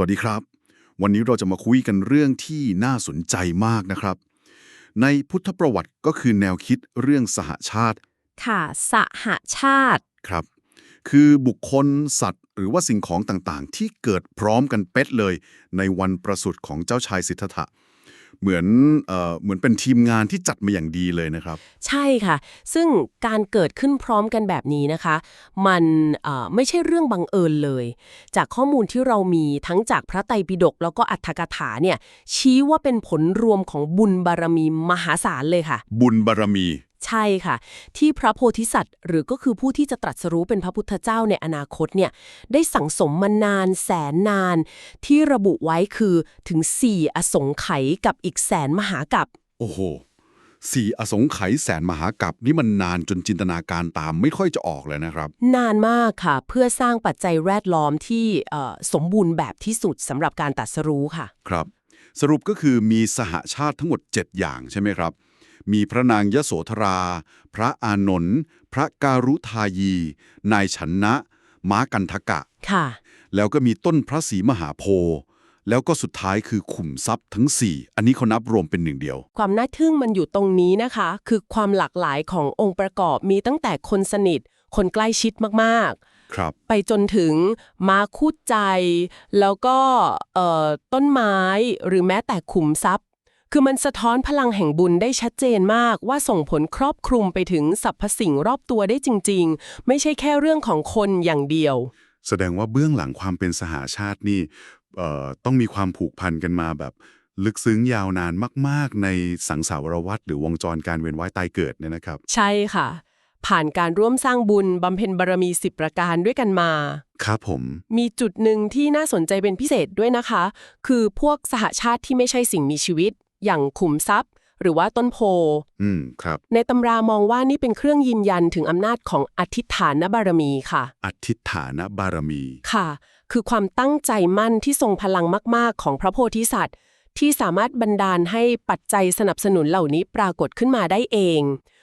วัสดีครับ วันนี้เราจะมาคุยกันเรื่องที่น่าสนใจมากนะครับ ในพุทธประวัติก็คือแนวคิดเรื่องสหชาติ ค่ะสหชาติครับ คือบุคคลสัตว์ หรือว่าสิ่งของต่างๆ ที่เกิดพร้อมกันเป๊ะเลย ในวันประสูติของเจ้าชายสิทธัตถะ เหมือนเอ่อเหมือนเป็นทีมงานที่จัดมาอย่างดีเลยนะครับ ใช่ค่ะ ซึ่งการเกิดขึ้นพร้อมกันแบบนี้นะคะ มันเอ่อไม่ใช่เรื่องบังเอิญเลย จากข้อมูลที่เรามีทั้งจากพระไตรปิฎกแล้วก็อัตถกถาเนี่ยชี้ว่าเป็นผลรวมของบุญบารมีมหาศาลเลยค่ะ บุญบารมี ใช่ค่ะ ที่พระโพธิสัตว์ หรือก็คือผู้ที่จะตรัสรู้เป็นพระพุทธเจ้าในอนาคตเนี่ยได้สั่งสมมานานแสนนาน ที่ระบุไว้คือถึง4อสงไขยกับอีกแสนมหากับ โอ้โหสี่อสงไขยแสนมหากัปนี่มันนานจนจินตนาการตามไม่ค่อยจะออกเลยนะครับ นานมากค่ะ เพื่อสร้างปัจจัยแวดล้อมที่เอ่อสมบูรณ์แบบที่สุดสำหรับการตรัสรู้ค่ะ ครับ สรุปก็คือมีสหชาติทั้งหมด 7 อย่างใช่ไหมครับ มีพระนางยโสธรา พระอานนท์พระการุทายี นายชนะ ม้ากันทกะ ค่ะ แล้วก็มีต้นพระศรีมหาโพธิ์แล้วก็สุดท้ายคือขุมทรัพย์ทั้ง 4 อันนี้เขานับรวมเป็นหนึ่งเดียว ความน่าทึ่งมันอยู่ตรงนี้นะคะ คือความหลากหลายขององค์ประกอบมีตั้งแต่คนสนิท คนใกล้ชิดมากครับ ๆ ไปจนถึงมาคู่ใจ แล้วก็เอ่อต้นไม้หรือแม้แต่ขุมทรัพย์ คือมันสะท้อนพลังแห่งบุญได้ชัดเจนมากว่าส่งผลครอบคลุมไปถึงสรรพสิ่งรอบตัวได้จริง ๆ ไม่ใช่แค่เรื่องของคนอย่างเดียว แสดงว่าเบื้องหลังความเป็นสหาชาตินี่เอ่อต้องมีความผูกพันกันมาแบบ ลึกซึ้งยาวนานมาก ๆ ในสังสารวัฏหรือวงจรการเวียนว่ายตายเกิดเนี่ยนะครับ ใช่ค่ะ ผ่านการร่วมสร้างบุญบำเพ็ญบารมีสิบประการด้วยกันมา ครับผม มีจุดหนึ่งที่น่าสนใจเป็นพิเศษด้วยนะคะ คือพวกสหชาติที่ไม่ใช่สิ่งมีชีวิต อย่างขุมทรัพย์ หรือว่าต้นโพ อืมครับ ในตำรามองว่านี่เป็นเครื่องยืนยันถึงอำนาจของอธิษฐานบารมีค่ะ อธิษฐานบารมี ค่ะ คือความตั้งใจมั่นที่ทรงพลังมากๆ ของพระโพธิสัตว์ ที่สามารถบันดาลให้ปัจจัยสนับสนุนเหล่านี้ปรากฏขึ้นมาได้เอง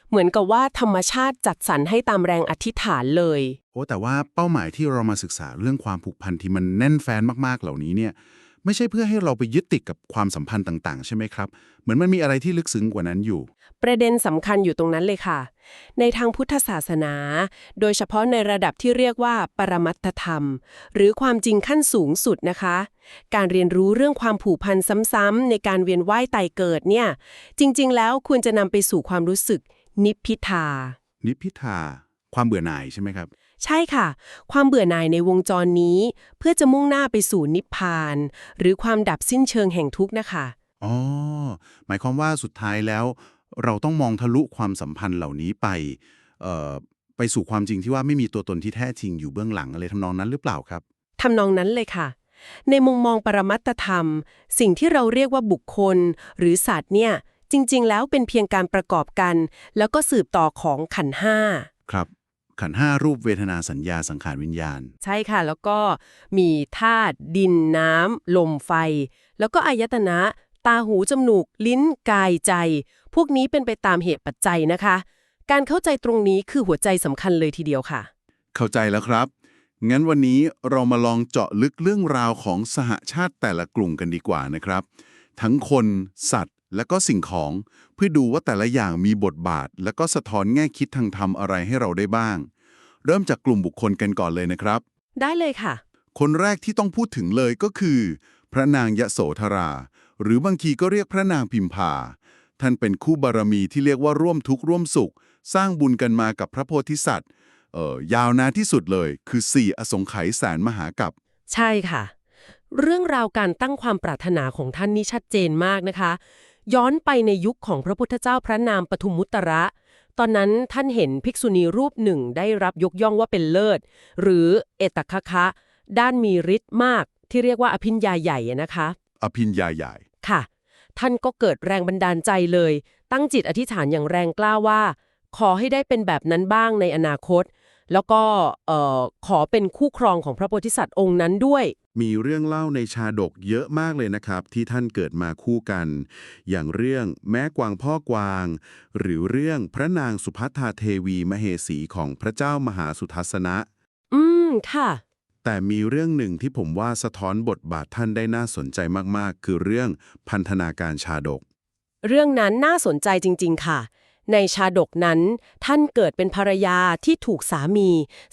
เหมือนกับว่าธรรมชาติจัดสรรให้ตามแรงอธิษฐานเลย โอ้แต่ว่าเป้าหมายที่เรามาศึกษาเรื่องความผูกพันที่มันแน่นแฟนมากๆเหล่านี้เนี่ย ไม่ใช่เพื่อให้เราไปยึดติดกับความสัมพันธ์ต่าง ๆ ใช่ไหมครับ เหมือนมันมีอะไรที่ลึกซึ้งกว่านั้นอยู่ ประเด็นสำคัญอยู่ตรงนั้นเลยค่ะ ในทางพุทธศาสนา โดยเฉพาะในระดับที่เรียกว่า ปรมัตถธรรม หรือความจริงขั้นสูงสุดนะคะ การเรียนรู้เรื่องความผูกพันซ้ำๆในการเวียนว่ายตายเกิดเนี่ย จริง ๆ แล้วควรจะนำไปสู่ความรู้สึกนิพพิทา นิพพิทา ความเบื่อหน่ายใช่ไหมครับ ใช่ค่ะ ความเบื่อหน่ายในวงจรนี้ เพื่อจะมุ่งหน้าไปสู่นิพพาน หรือความดับสิ้นเชิงแห่งทุกข์นะคะอ๋อหมายความว่าสุดท้ายแล้ว เราต้องมองทะลุความสัมพันธ์เหล่านี้ไปเอ่อไปสู่ความจริงที่ว่าไม่มีตัวตนที่แท้จริงอยู่เบื้องหลังอะไรทำนองนั้นหรือเปล่าครับทำนองนั้นเลยค่ะ ในมุมมองปรมัตถธรรม สิ่งที่เราเรียกว่าบุคคล หรือสัตว์เนี่ยจริง ๆ แล้วเป็นเพียงการประกอบกัน แล้วก็สืบต่อของขันธ์ห้าครับ ขันธ์ห้ารูปเวทนาสัญญาสังขารวิญญาณ ใช่ค่ะ แล้วก็มีธาตุดินน้ำ ลมไฟ แล้วก็อายตนะ ตาหูจมูก ลิ้นกายใจ พวกนี้เป็นไปตามเหตุปัจจัยนะคะ การเข้าใจตรงนี้คือหัวใจสำคัญเลยทีเดียวค่ะ เข้าใจแล้วครับ งั้นวันนี้เรามาลองเจาะลึกเรื่องราวของสหชาติแต่ละกลุ่มกันดีกว่านะครับ ทั้งคน สัตว์ และก็สิ่งของเพื่อดูว่าแต่ละอย่างมีบทบาท และก็สะท้อนแง่คิดทางธรรมอะไรให้เราได้บ้าง เริ่มจากกลุ่มบุคคลกันก่อนเลยนะครับ ได้เลยค่ะ คนแรกที่ต้องพูดถึงเลยก็คือ พระนางยโสธรา หรือบางทีก็เรียกพระนางพิมพา ท่านเป็นคู่บารมีที่เรียกว่าร่วมทุกข์ร่วมสุข สร้างบุญกันมากับพระโพธิสัตว์เอ่อยาวนานที่สุดเลย คือ 4 อสงไขยแสนมหากับใช่ค่ะ เรื่องราวการตั้งความปรารถนาของท่านนี่ชัดเจนมากนะคะ ย้อนไปในยุคของพระพุทธเจ้าพระนามปทุมมุตระ ตอนนั้นท่านเห็นภิกษุณีรูปหนึ่งได้รับยกย่องว่าเป็นเลิศ หรือเอตคะคะ ด้านมีฤทธิ์มากที่เรียกว่าอภิญญาใหญ่อะนะคะ อภิญญาใหญ่ ค่ะ ท่านก็เกิดแรงบันดาลใจเลย ตั้งจิตอธิษฐานอย่างแรงกล้าว่า ขอให้ได้เป็นแบบนั้นบ้างในอนาคต แล้วก็เอ่อขอเป็นคู่ครองของพระโพธิสัตว์องค์นั้นด้วย มีเรื่องเล่าในชาดกเยอะมากเลยนะครับ ที่ท่านเกิดมาคู่กัน อย่างเรื่องแม้กวางพ่อกวาง หรือเรื่องพระนางสุภัทธาเทวีมเหสีของพระเจ้ามหาสุทัศนะ อืมค่ะ แต่มีเรื่องหนึ่งที่ผมว่าสะท้อนบทบาทท่านได้น่าสนใจมากๆ คือเรื่องพันธนาการชาดก เรื่องนั้นน่าสนใจจริง ๆ ค่ะ ในชาดกนั้น ท่านเกิดเป็นภรรยาที่ถูกสามี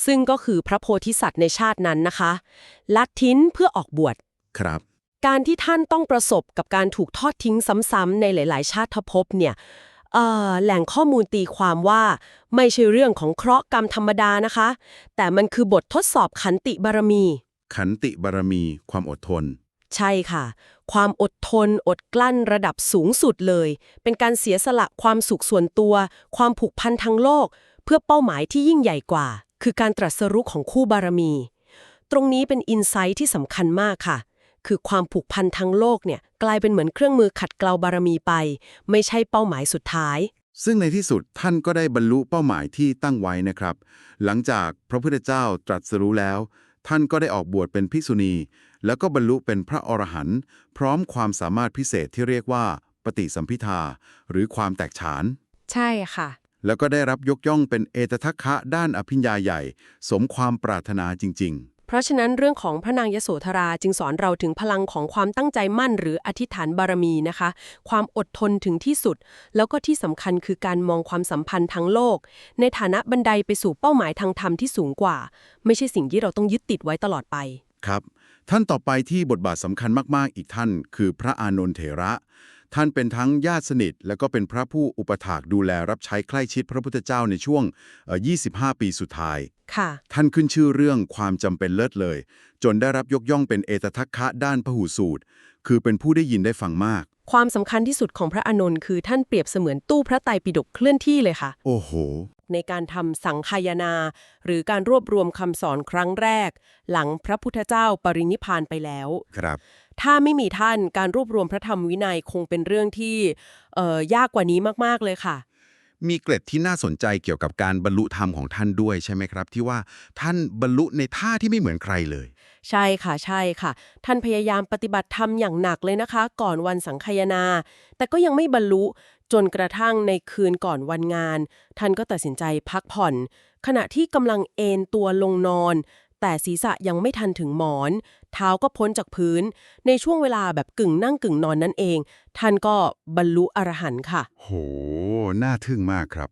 ซึ่งก็คือพระโพธิสัตว์ในชาตินั้นนะคะ ลัดทิ้นเพื่อออกบวชครับ การที่ท่านต้องประสบกับการถูกทอดทิ้งซ้ำๆในหลาย ๆ ชาติภพเนี่ยเอ่อแหล่งข้อมูลตีความว่าไม่ใช่เรื่องของเคราะห์กรรมธรรมดานะคะ แต่มันคือบททดสอบขันติบารมี ขันติบารมี ความอดทน ใช่ค่ะ ความอดทน อดกลั้นระดับสูงสุดเลย เป็นการเสียสละความสุขส่วนตัว ความผูกพันทางโลก เพื่อเป้าหมายที่ยิ่งใหญ่กว่า คือการตรัสรู้ของคู่บารมี ตรงนี้เป็นอินไซต์ที่สำคัญมากค่ะ คือความผูกพันทางโลกเนี่ยกลายเป็นเหมือนเครื่องมือขัดเกลาบารมีไป ไม่ใช่เป้าหมายสุดท้ายซึ่งในที่สุดท่านก็ได้บรรลุเป้าหมายที่ตั้งไว้นะครับ หลังจากพระพุทธเจ้าตรัสรู้แล้ว ท่านก็ได้ออกบวชเป็นภิกษุณี แล้วก็บรรลุเป็นพระอรหันต์พร้อมความสามารถพิเศษที่เรียกว่า ปฏิสัมพิทา หรือความแตกฉาน ใช่ค่ะ แล้วก็ได้รับยกย่องเป็นเอตทัคคะด้านอภิญญาใหญ่ สมความปรารถนาจริงเพ ราะฉะนั้นเรื่องของพระนางยโสธราจึงสอนเราถึงพลังของความตั้งใจมั่น หรืออธิษฐานบารมีนะคะ ความอดทนถึงที่สุด แล้วก็ที่สำคัญคือการมองความสัมพันธ์ทั้งโลก ในฐานะบันไดไปสู่เป้าหมายทางธรรมที่สูงกว่า ไม่ใช่สิ่งที่เราต้องยึดติดไว้ตลอดไป ครับ ท่านต่อไปที่บทบาทสำคัญมากๆ อีกท่าน คือพระอานนทเถระ ท่านเป็นทั้งญาติสนิท และก็เป็นพระผู้อุปถากดูแลรับใช้ใกล้ชิดพระพุทธเจ้าในช่วงเอ่อ25 ปีสุดท้าย ค่ะ ท่านขึ้นชื่อเรื่องความจำเป็นเลิศเลย จนได้รับยกย่องเป็นเอตทัคคะด้านพหูสูตร คือเป็นผู้ได้ยินได้ฟังมาก ความสำคัญที่สุดของพระอานนท์คือท่านเปรียบเสมือนตู้พระไตรปิฎกเคลื่อนที่เลยค่ะ โอ้โห ในการทำสังคายนา หรือการรวบรวมคำสอนครั้งแรก หลังพระพุทธเจ้าปรินิพพานไปแล้ว ครับ ถ้าไม่มีท่านการรวบรวมพระธรรมวินัยคงเป็นเรื่องที่เอ่อยากกว่านี้มาก ๆ เลยค่ะ มีเกร็ดที่น่าสนใจเกี่ยวกับการบรรลุธรรมของท่านด้วยใช่ไหมครับ ที่ว่าท่านบรรลุในท่าที่ไม่เหมือนใครเลย ใช่ค่ะใช่ค่ะ ท่านพยายามปฏิบัติธรรมอย่างหนักเลยนะคะ ก่อนวันสังคายนา แต่ก็ยังไม่บรรลุจนกระทั่งในคืนก่อนวันงาน ท่านก็ตัดสินใจพักผ่อน ขณะที่กำลังเอนตัวลงนอน แต่ศีรษะยังไม่ทันถึงหมอน เท้าก็พ้นจากพื้น ในช่วงเวลาแบบกึ่งนั่งกึ่งนอนนั่นเอง ท่านก็บรรลุอรหันต์ค่ะ โห น่าทึ่งมากครับ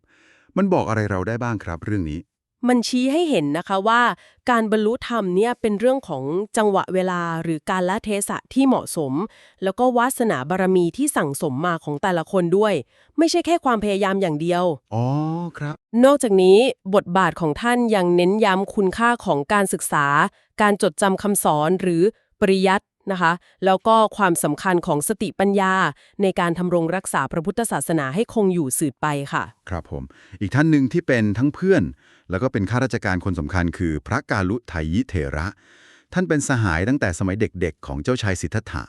มันบอกอะไรเราได้บ้างครับเรื่องนี้ มันชี้ให้เห็นนะคะว่าการบรรลุธรรมเนี่ยเป็นเรื่องของจังหวะเวลาหรือการละเทศะที่เหมาะสม แล้วก็วาสนาบารมีที่สั่งสมมาของแต่ละคนด้วย ไม่ใช่แค่ความพยายามอย่างเดียว อ๋อครับ นอกจากนี้บทบาทของท่านยังเน้นย้ำคุณค่าของการศึกษา การจดจำคำสอนหรือปริยัตินะคะ แล้วก็ความสำคัญของสติปัญญา ในการทำรงรักษาพระพุทธศาสนาให้คงอยู่สืบไปค่ะ ครับผม อีกท่านหนึ่งที่เป็นทั้งเพื่อน แล้วก็เป็นข้าราชการคนสำคัญคือพระกาลุไทยิเถระ ท่านเป็นสหายตั้งแต่สมัยเด็กๆ ของเจ้าชายสิทธัตถะ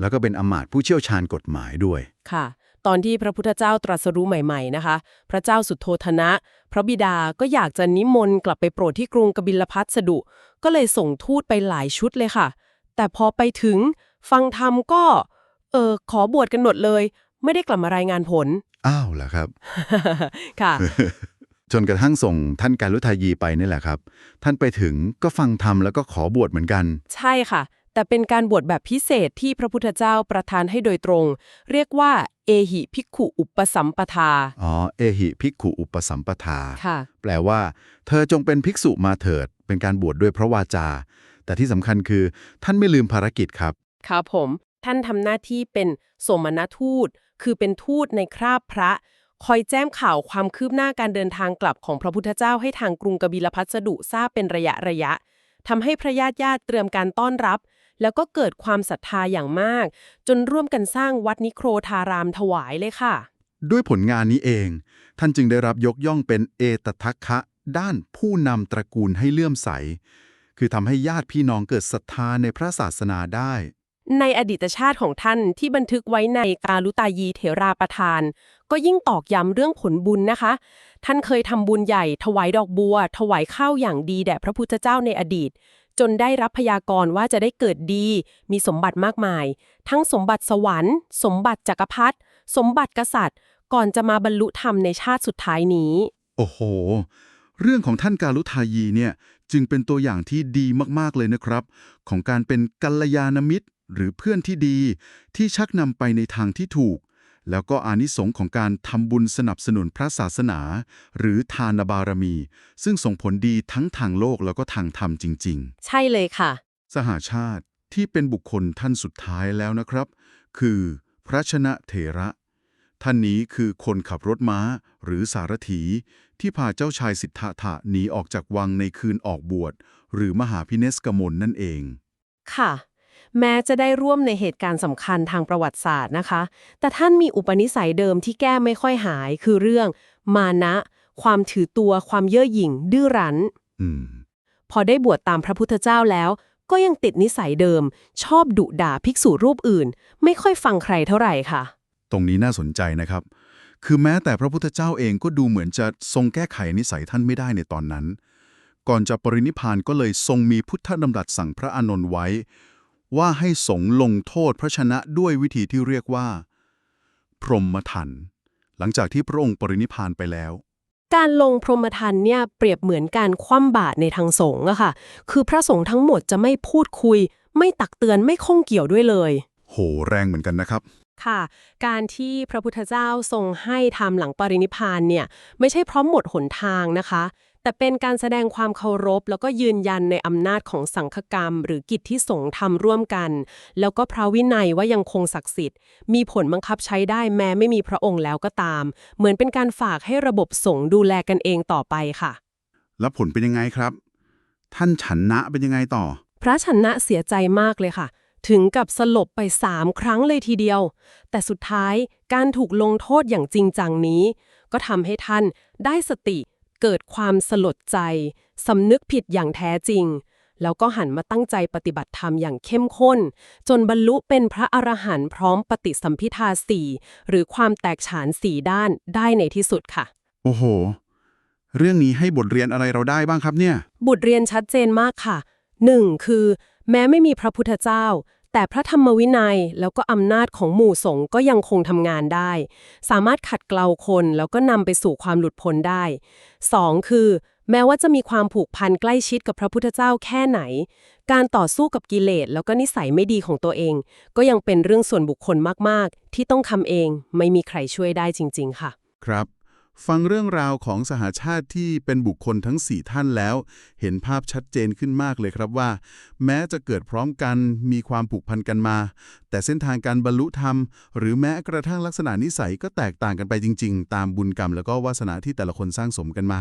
แล้วก็เป็นอมาตย์ผู้เชี่ยวชาญกฎหมายด้วย ค่ะ ตอนที่พระพุทธเจ้าตรัสรู้ใหม่ๆนะคะ พระเจ้าสุโธธนะ พระบิดาก็อยากจะนิมนต์กลับไปโปรดที่กรุงกบิลพัสดุ ก็เลยส่งทูตไปหลายชุดเลยค่ะ แต่พอไปถึงฟังธรรมก็เออขอบวชกันหมดเลย ไม่ได้กลับมารายงานผล อ้าวเหรอครับ ค่ะ จนกระทั่งส่งท่านการลุทายีไปนี่แหละครับ ท่านไปถึงก็ฟังธรรมแล้วก็ขอบวชเหมือนกัน ใช่ค่ะ แต่เป็นการบวชแบบพิเศษที่พระพุทธเจ้าประทานให้โดยตรง เรียกว่า เอหิภิกขุอุปสัมปทา อ๋อ เอหิภิกขุอุปสัมปทา ค่ะ แปลว่า เธอจงเป็นภิกษุมาเถิด เป็นการบวชด้วยพระวาจา แต่ที่สำคัญคือท่านไม่ลืมภารกิจครับ ครับผม ท่านทำหน้าที่เป็นสมณทูต คือเป็นทูตในคราบพระ คอยแจ้งข่าวความคืบหน้าการเดินทางกลับของพระพุทธเจ้าให้ทางกรุงกบิลพัสดุทราบเป็นระยะระยะทำให้พระญาติญาติเตรียมการต้อนรับ แล้วก็เกิดความศรัทธาอย่างมาก จนร่วมกันสร้างวัดนิโครธารามถวายเลยค่ะ ด้วยผลงานนี้เอง ท่านจึงได้รับยกย่องเป็นเอตทัคคะ ด้านผู้นำตระกูลให้เลื่อมใส คือทำให้ญาติพี่น้องเกิดศรัทธาในพระศาสนาได้ ในอดีตชาติของท่านที่บันทึกไว้ในกาลุตายีเถราประทาน ก็ยิ่งตอกย้ำเรื่องผลบุญนะคะ ท่านเคยทำบุญใหญ่ ถวายดอกบัว ถวายข้าวอย่างดีแด่พระพุทธเจ้าในอดีต จนได้รับพยากรณ์ว่าจะได้เกิดดี มีสมบัติมากมาย ทั้งสมบัติสวรรค์ สมบัติจักรพรรดิสมบัติกษัตริย์ ก่อนจะมาบรรลุธรรมในชาติสุดท้ายนี้ โอ้โห เรื่องของท่านการุทายีเนี่ยจึงเป็นตัวอย่างที่ดีมากๆเลยนะครับ ของการเป็นกัลยาณมิตรหรือเพื่อนที่ดีที่ชักนำไปในทางที่ถูก แล้วก็อานิสงส์ของการทำบุญสนับสนุนพระศาสนา หรือทานบารมี ซึ่งส่งผลดีทั้งทางโลกแล้วก็ทางธรรมจริง ๆ ใช่เลยค่ะ สหาชาติที่เป็นบุคคลท่านสุดท้ายแล้วนะครับ คือพระชนะเถระ ท่านนี้คือคนขับรถม้าหรือสารถี ที่พาเจ้าชายสิทธัตถะหนีออกจากวังในคืนออกบวช หรือมหาพิเนศกมลนั่นเอง ค่ะ แม้จะได้ร่วมในเหตุการณ์สำคัญทางประวัติศาสตร์นะคะ แต่ท่านมีอุปนิสัยเดิมที่แก้ไม่ค่อยหาย คือเรื่อง มานะ ความถือตัว ความเย่อหยิ่ง ดื้อรั้นอืมพอได้บวชตามพระพุทธเจ้าแล้ว ก็ยังติดนิสัยเดิม ชอบดุด่าภิกษุรูปอื่น ไม่ค่อยฟังใครเท่าไหร่ค่ะ ตรงนี้น่าสนใจนะครับ คือแม้แต่พระพุทธเจ้าเองก็ดูเหมือนจะทรงแก้ไขนิสัยท่านไม่ได้ในตอนนั้น ก่อนจะปรินิพพานก็เลยทรงมีพุทธดำรัสสั่งพระอานนท์ไว้ ว่าให้สงฆ์ลงโทษพระชนะด้วยวิธีที่เรียกว่า พรหมทัน หลังจากที่พระองค์ปรินิพพานไปแล้ว การลงพรหมทันเนี่ยเปรียบเหมือนการคว่ำบาตรในทางสงฆ์อะค่ะ คือพระสงฆ์ทั้งหมดจะไม่พูดคุย ไม่ตักเตือนไม่ข้องเกี่ยวด้วยเลย โหแรงเหมือนกันนะครับค่ะ การที่พระพุทธเจ้าทรงให้ทำหลังปรินิพพานเนี่ยไม่ใช่เพราะหมดหนทางนะคะ แต่เป็นการแสดงความเคารพ แล้วก็ยืนยันในอำนาจของสังฆกรรม หรือกิจที่สงฆ์ทำร่วมกัน แล้วก็พระวินัยว่ายังคงศักดิ์สิทธิ์ มีผลบังคับใช้ได้แม้ไม่มีพระองค์แล้วก็ตาม เหมือนเป็นการฝากให้ระบบสงฆ์ดูแลกันเองต่อไปค่ะ แล้วผลเป็นยังไงครับ ท่านฉันนะเป็นยังไงต่อ พระชนะเสียใจมากเลยค่ะถึงกับสลบไปสามครั้งเลยทีเดียว แต่สุดท้ายการถูกลงโทษอย่างจริงจังนี้ ก็ทำให้ท่านได้สติ เกิดความสลดใจสำนึกผิดอย่างแท้จริง แล้วก็หันมาตั้งใจปฏิบัติธรรมอย่างเข้มข้น จนบรรลุเป็นพระอรหันต์พร้อมปฏิสัมพิทาสี่หรือความแตกฉานสี่ด้านได้ในที่สุดค่ะ โอ้โห เรื่องนี้ให้บทเรียนอะไรเราได้บ้างครับเนี่ย บทเรียนชัดเจนมากค่ะ 1. คือ แม้ไม่มีพระพุทธเจ้า แต่พระธรรมวินัยแล้วก็อำนาจของหมู่สงฆ์ก็ยังคงทำงานได้ สามารถขัดเกลาคนแล้วก็นำไปสู่ความหลุดพ้นได้ 2. คือ แม้ว่าจะมีความผูกพันใกล้ชิดกับพระพุทธเจ้าแค่ไหน การต่อสู้กับกิเลสแล้วก็นิสัยไม่ดีของตัวเอง ก็ยังเป็นเรื่องส่วนบุคคลมากๆ ที่ต้องทำเองไม่มีใครช่วยได้จริง ๆ ค่ะ ครับ ฟังเรื่องราวของสหาชาติที่เป็นบุคคลทั้ง 4 ท่านแล้ว เห็นภาพชัดเจนขึ้นมากเลยครับว่า แม้จะเกิดพร้อมกันมีความผูกพันกันมา แต่เส้นทางการบรรลุธรรม หรือแม้กระทั่งลักษณะนิสัยก็แตกต่างกันไปจริง ๆ ตามบุญกรรมแล้วก็วาสนาที่แต่ละคนสร้างสมกันมา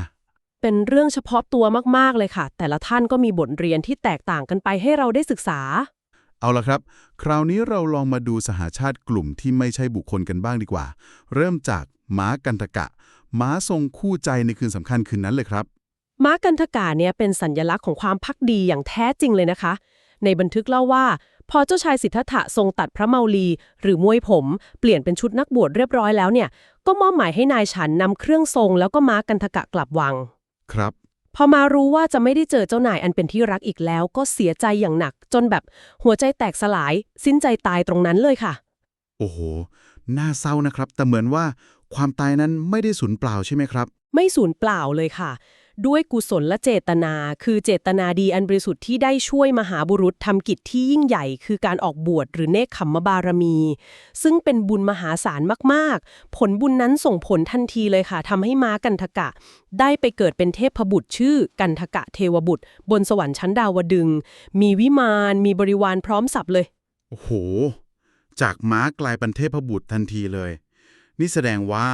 เป็นเรื่องเฉพาะตัวมากๆเลยค่ะ แต่ละท่านก็มีบทเรียนที่แตกต่างกันไปให้เราได้ศึกษา เอาละครับ คราวนี้เราลองมาดูสหาชาติกลุ่มที่ไม่ใช่บุคคลกันบ้างดีกว่า เริ่มจากม้ากันตกะ ม้าทรงคู่ใจในคืนสำคัญคืนนั้นเลยครับ ม้ากันทกาเนี่ยเป็นสัญญลักษณ์ของความพักดีอย่างแท้จริงเลยนะคะ ในบันทึกเล่าว่า พอเจ้าชายสิทธัตถะทรงตัดพระเมาลี หรือมวยผม เปลี่ยนเป็นชุดนักบวชเรียบร้อยแล้วเนี่ย ก็มอบหมายให้นายฉันนำเครื่องทรง แล้วก็ม้ากันทกะกลับวัง ครับ พอมารู้ว่าจะไม่ได้เจอเจ้านายอันเป็นที่รักอีกแล้ว ก็เสียใจอย่างหนัก จนแบบหัวใจแตกสลาย สิ้นใจตายตรงนั้นเลยค่ะ โอ้โห น่าเศร้านะครับ แต่เหมือนว่า ความตายนั้นไม่ได้สูญเปล่าใช่ไหมครับ ไม่สูญเปล่าเลยค่ะ ด้วยกุศลและเจตนา คือเจตนาดีอันบริสุทธิ์ที่ได้ช่วยมหาบุรุษทำกิจที่ยิ่งใหญ่ คือการออกบวชหรือเนคขมมบารมี ซึ่งเป็นบุญมหาศาลมากๆ ผลบุญนั้นส่งผลทันทีเลยค่ะทำให้ม้ากันทกะ ได้ไปเกิดเป็นเทพบุตรชื่อกันทกะเทวบุตร บนสวรรค์ชั้นดาวดึงส์มีวิมาน มีบริวารพร้อมสับเลย โอ้โห จากม้ากลายเป็นเทพบุตรทันทีเลย นี่แสดงว่า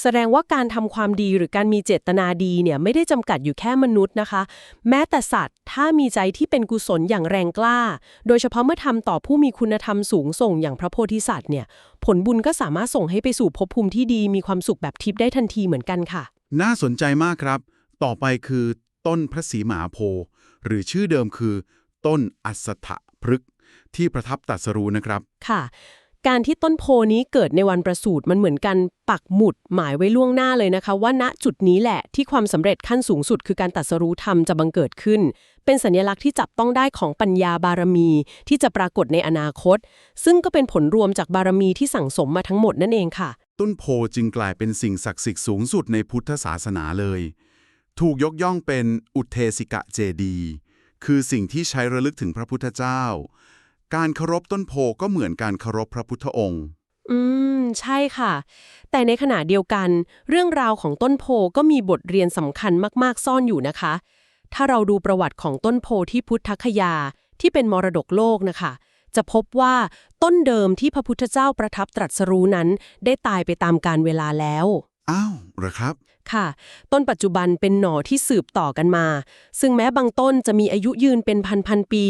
แสดงว่าการทำความดีหรือการมีเจตนาดีเนี่ยไม่ได้จำกัดอยู่แค่มนุษย์นะคะ แม้แต่สัตว์ถ้ามีใจที่เป็นกุศลอย่างแรงกล้า โดยเฉพาะเมื่อทำต่อผู้มีคุณธรรมสูงส่งอย่างพระโพธิสัตว์เนี่ย ผลบุญก็สามารถส่งให้ไปสู่ภพภูมิที่ดีมีความสุขแบบทิพย์ได้ทันทีเหมือนกันค่ะ น่าสนใจมากครับ ต่อไปคือ ต้นพระศรีมหาโพธิ์หรือชื่อเดิมคือ ต้นอัสสถพฤกษ์ที่ประทับตรัสรู้นะครับค่ะ การที่ต้นโพนี้เกิดในวันประสูติมันเหมือนกันปักหมุดหมายไว้ล่วงหน้าเลยนะคะ ว่าณจุดนี้แหละที่ความสำเร็จขั้นสูงสุด คือการตรัสรู้ธรรมจะบังเกิดขึ้น เป็นสัญลักษณ์ที่จับต้องได้ของปัญญาบารมี ที่จะปรากฏในอนาคต ซึ่งก็เป็นผลรวมจากบารมีที่สั่งสมมาทั้งหมดนั่นเองค่ะ ต้นโพจึงกลายเป็นสิ่งศักดิ์สิทธิ์สูงสุดในพุทธศาสนาเลย ถูกยกย่องเป็นอุเทสิกะเจดี คือสิ่งที่ใช้ระลึกถึงพระพุทธเจ้า การเคารพต้นโพก็เหมือนการเคารพพระพุทธองค์ อืม ใช่ค่ะ แต่ในขณะเดียวกัน เรื่องราวของต้นโพก็มีบทเรียนสำคัญมาก ๆ ซ่อนอยู่นะคะ ถ้าเราดูประวัติของต้นโพที่พุทธคยาที่เป็นมรดกโลกนะคะ จะพบว่าต้นเดิมที่พระพุทธเจ้าประทับตรัสรู้นั้น ได้ตายไปตามกาลเวลาแล้วอ้าวเหรอครับ ค่ะ ต้นปัจจุบันเป็นหน่อที่สืบต่อกันมา ซึ่งแม้บางต้นจะมีอายุยืนเป็นพันๆปี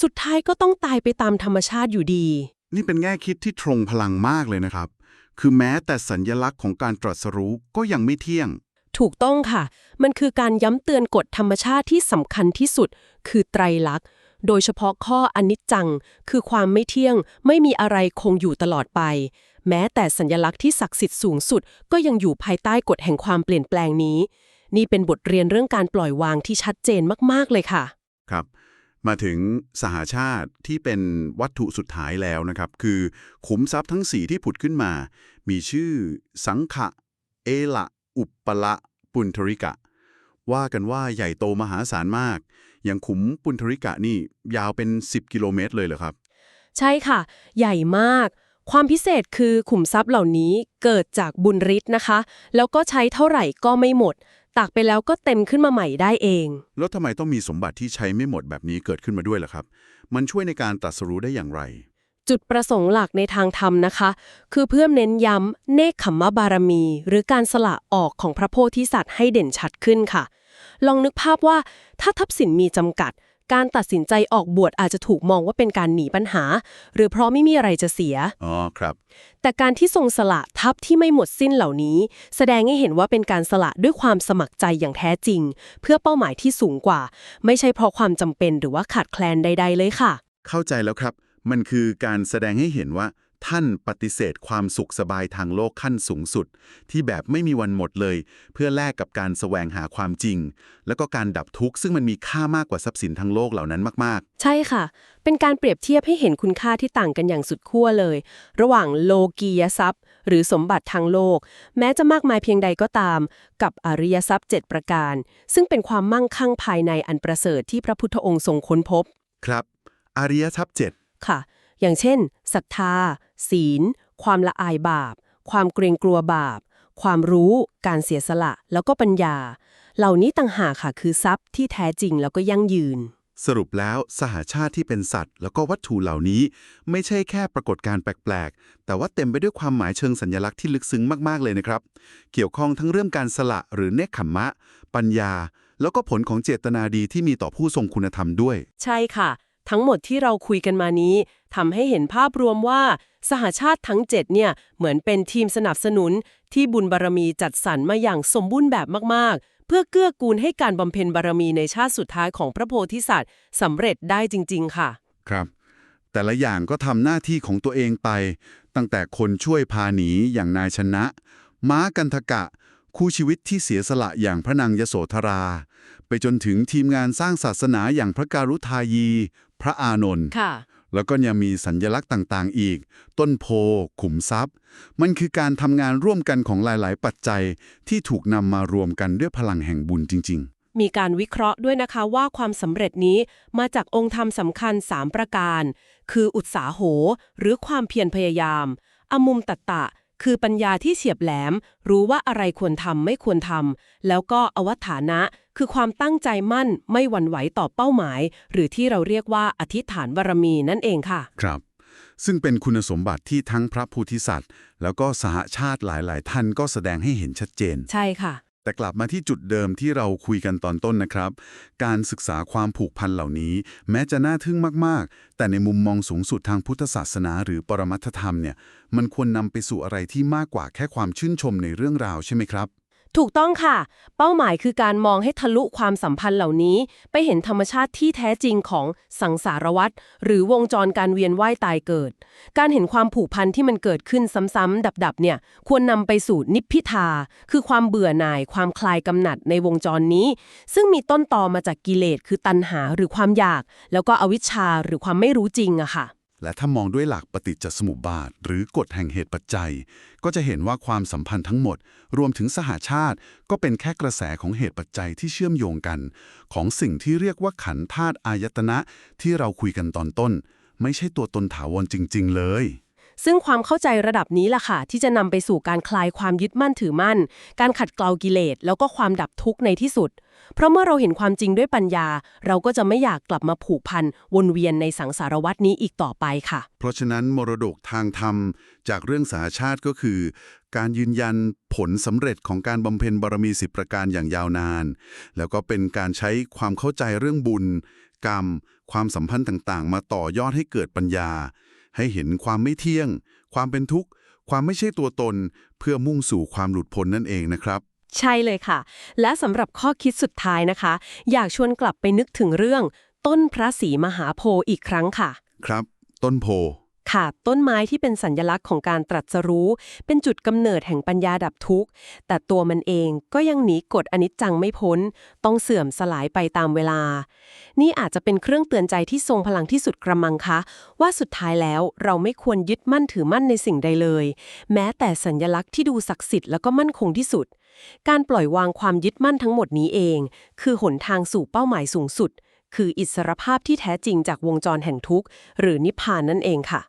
สุดท้ายก็ต้องตายไปตามธรรมชาติอยู่ดี นี่เป็นแง่คิดที่ตรงพลังมากเลยนะครับ คือแม้แต่สัญญลักษณ์ของการตรัสรู้ก็ยังไม่เที่ยง ถูกต้องค่ะ มันคือการย้ำเตือนกฎธรรมชาติที่สำคัญที่สุด คือไตรลักษณ์ โดยเฉพาะข้ออนิจจัง คือความไม่เที่ยง ไม่มีอะไรคงอยู่ตลอดไป แม้แต่สัญลักษณ์ที่ศักดิ์สิทธิ์สูงสุด ก็ยังอยู่ภายใต้กฎแห่งความเปลี่ยนแปลงนี้ นี่เป็นบทเรียนเรื่องการปล่อยวางที่ชัดเจนมากๆเลยค่ะ ครับ มาถึงสหาชาติที่เป็นวัตถุสุดท้ายแล้วนะครับ คือขุมทรัพย์ทั้งสีที่ผุดขึ้นมา มีชื่อสังขะ เอละ อุปปละ ปุณธริกะ ว่ากันว่าใหญ่โตมหาศาลมาก อย่างขุมปุณธริกะนี่ยาวเป็น 10 กิโลเมตรเลยเหรอครับ ใช่ค่ะ ใหญ่มาก ความพิเศษคือขุมทรัพย์เหล่านี้เกิดจากบุญฤทธิ์นะคะ แล้วก็ใช้เท่าไหร่ก็ไม่หมด ตากไปแล้วก็เต็มขึ้นมาใหม่ได้เอง แล้วทำไมต้องมีสมบัติที่ใช้ไม่หมดแบบนี้เกิดขึ้นมาด้วยล่ะครับ มันช่วยในการตรัสรู้ได้อย่างไร จุดประสงค์หลักในทางธรรมนะคะ คือเพื่อเน้นย้ำเนคขมมบารมี หรือการสละออกของพระโพธิสัตว์ให้เด่นชัดขึ้นค่ะ ลองนึกภาพว่าถ้าทรัพย์สินมีจำกัด การตัดสินใจออกบวชอาจจะถูกมองว่าเป็นการหนีปัญหา หรือเพราะไม่มีอะไรจะเสีย อ๋อครับ แต่การที่ทรงสละทัพย์ที่ไม่หมดสิ้นเหล่านี้ แสดงให้เห็นว่าเป็นการสละด้วยความสมัครใจอย่างแท้จริง เพื่อเป้าหมายที่สูงกว่า ไม่ใช่เพราะความจำเป็นหรือว่าขาดแคลนใด ๆ เลยค่ะ เข้าใจแล้วครับ มันคือการแสดงให้เห็นว่า ท่านปฏิเสธความสุขสบายทางโลกขั้นสูงสุด ที่แบบไม่มีวันหมดเลย เพื่อแลกกับการแสวงหาความจริง แล้วก็การดับทุกข์ซึ่งมันมีค่ามากกว่าทรัพย์สินทางโลกเหล่านั้นมากใช่ค่ะ เป็นการเปรียบเทียบให้เห็นคุณค่าที่ต่างกันอย่างสุดขั้วเลย ระหว่างโลกียทรัพย์ หรือสมบัติทางโลก แม้จะมากมายเพียงใดก็ตาม กับอริยทรัพย์ 7 ประการ ซึ่งเป็นความมั่งคั่งภายในอันประเสริฐที่พระพุทธองค์ทรงค้นพบๆครับ อริยทรัพย์เจ็ดค่ะ อย่างเช่น ศรัทธา ศีล ความละอายบาป ความเกรงกลัวบาป ความรู้ การเสียสละ แล้วก็ปัญญา เหล่านี้ต่างหากค่ะคือทรัพย์ที่แท้จริงแล้วก็ยั่งยืน สรุปแล้วสหาชาติที่เป็นสัตว์ แล้วก็วัตถุเหล่านี้ ไม่ใช่แค่ปรากฏการณ์แปลกๆ แต่ว่าเต็มไปด้วยความหมายเชิงสัญลักษณ์ที่ลึกซึ้งมากๆเลยนะครับ เกี่ยวข้องทั้งเรื่องการสละหรือเนคขมมะ ปัญญา แล้วก็ผลของเจตนาดีที่มีต่อผู้ทรงคุณธรรมด้วย ใช่ค่ะ ทั้งหมดที่เราคุยกันมานี้ทำให้เห็นภาพรวมว่า สหชาติทั้ง 7 เนี่ย เหมือนเป็นทีมสนับสนุน ที่บุญบารมีจัดสรรมาอย่างสมบูรณ์แบบมากๆ เพื่อเกื้อกูลให้การบำเพ็ญบารมีในชาติสุดท้ายของพระโพธิสัตว์สำเร็จได้จริง ๆ ค่ะ ครับ แต่ละอย่างก็ทำหน้าที่ของตัวเองไป ตั้งแต่คนช่วยพาหนีอย่างนายชนะ ม้ากันทกะ คู่ชีวิตที่เสียสละอย่างพระนางยโสธรา ไปจนถึงทีมงานสร้างศาสนาอย่างพระการุทายี พระอานนท์ค่ะ แล้วก็ยังมีสัญญลักษณ์ต่างๆ อีก ต้นโพ ขุมทรัพย์ มันคือการทำงานร่วมกันของหลาย ๆ ปัจจัยที่ถูกนำมารวมกันด้วยพลังแห่งบุญจริงมีการวิเคราะห์ด้วยนะคะว่าความสำเร็จนี้มาจากองค์ธรรมสำคัญ 3 ประการ คืออุตสาโห หรือความเพียรพยายาม อมุมตัตตะ คือปัญญาที่เฉียบแหลม รู้ว่าอะไรควรทำไม่ควรทำแล้วก็อวัฏฐานะ คือความตั้งใจมั่นไม่หวั่นไหวต่อเป้าหมาย หรือที่เราเรียกว่าอธิษฐานบารมีนั่นเองค่ะๆครับ ซึ่งเป็นคุณสมบัติที่ทั้งพระโพุทธิสัตว์ แล้วก็สหชาติหลายๆ ท่านก็แสดงให้เห็นชัดเจน ใช่ค่ะ แต่กลับมาที่จุดเดิมที่เราคุยกันตอนต้นนะครับ การศึกษาความผูกพันเหล่านี้ แม้จะน่าทึ่งมาก ๆ แต่ในมุมมองสูงสุดทางพุทธศาสนา หรือปรมัตถธรรมเนี่ย มันควรนำไปสู่อะไรที่มากกว่าแค่ความชื่นชมในเรื่องราวใช่ไหมครับ ถูกต้องค่ะ เป้าหมายคือการมองให้ทะลุความสัมพันธ์เหล่านี้ ไปเห็นธรรมชาติที่แท้จริงของสังสารวัฏหรือวงจรการเวียนว่ายตายเกิด การเห็นความผูกพันที่มันเกิดขึ้นซ้ำๆดับๆ เนี่ย ควรนำไปสู่นิพพิทา คือความเบื่อหน่าย ความคลายกำหนัดในวงจรนี้ ซึ่งมีต้นตอมาจากกิเลสคือตัณหาหรือความอยาก แล้วก็อวิชชาหรือความไม่รู้จริงอะค่ะ และถ้ามองด้วยหลักปฏิจจสมุปบาท หรือกฎแห่งเหตุปัจจัย ก็จะเห็นว่าความสัมพันธ์ทั้งหมด รวมถึงสหาชาติ ก็เป็นแค่กระแสของเหตุปัจจัยที่เชื่อมโยงกัน ของสิ่งที่เรียกว่าขันธ์ธาตุอายตนะที่เราคุยกันตอนต้น ไม่ใช่ตัวตนถาวรจริง ๆ เลย ซึ่งความเข้าใจระดับนี้ล่ะค่ะ ที่จะนำไปสู่การคลายความยึดมั่นถือมั่น การขัดเกลากิเลส แล้วก็ความดับทุกข์ในที่สุด เพราะเมื่อเราเห็นความจริงด้วยปัญญา เราก็จะไม่อยากกลับมาผูกพันวนเวียนในสังสารวัตนี้อีกต่อไปค่ะ เพราะฉะนั้นมรดกทางธรรม จากเรื่องสหชาติก็คือ การยืนยันผลสำเร็จของการบำเพ็ญบารมีสิบประการอย่างยาวนาน แล้วก็เป็นการใช้ความเข้าใจเรื่องบุญ กรรม ความสัมพันธ์ต่างๆ มาต่อยอดให้เกิดปัญญา ให้เห็นความไม่เที่ยง ความเป็นทุกข์ ความไม่ใช่ตัวตน เพื่อมุ่งสู่ความหลุดพ้นนั่นเองนะครับ ใช่เลยค่ะ และสำหรับข้อคิดสุดท้ายนะคะ อยากชวนกลับไปนึกถึงเรื่อง ต้นพระศรีมหาโพธิ์อีกครั้งค่ะ ครับ ต้นโพ ค่ะ ต้นไม้ที่เป็นสัญญลักษณ์ของการตรัสรู้ เป็นจุดกำเนิดแห่งปัญญาดับทุกข์ แต่ตัวมันเองก็ยังหนีกฎอนิจจังไม่พ้น ต้องเสื่อมสลายไปตามเวลา นี่อาจจะเป็นเครื่องเตือนใจที่ทรงพลังที่สุดกระมังคะ ว่าสุดท้ายแล้วเราไม่ควรยึดมั่นถือมั่นในสิ่งใดเลย แม้แต่สัญญลักษณ์ที่ดูศักดิ์สิทธิ์แล้วก็มั่นคงที่สุด การปล่อยวางความยึดมั่นทั้งหมดนี้เอง คือหนทางสู่เป้าหมายสูงสุดคืออิสรภาพที่แท้จริงจากวงจรแห่งทุกข์ หรือนิพพานนั่นเองค่ะ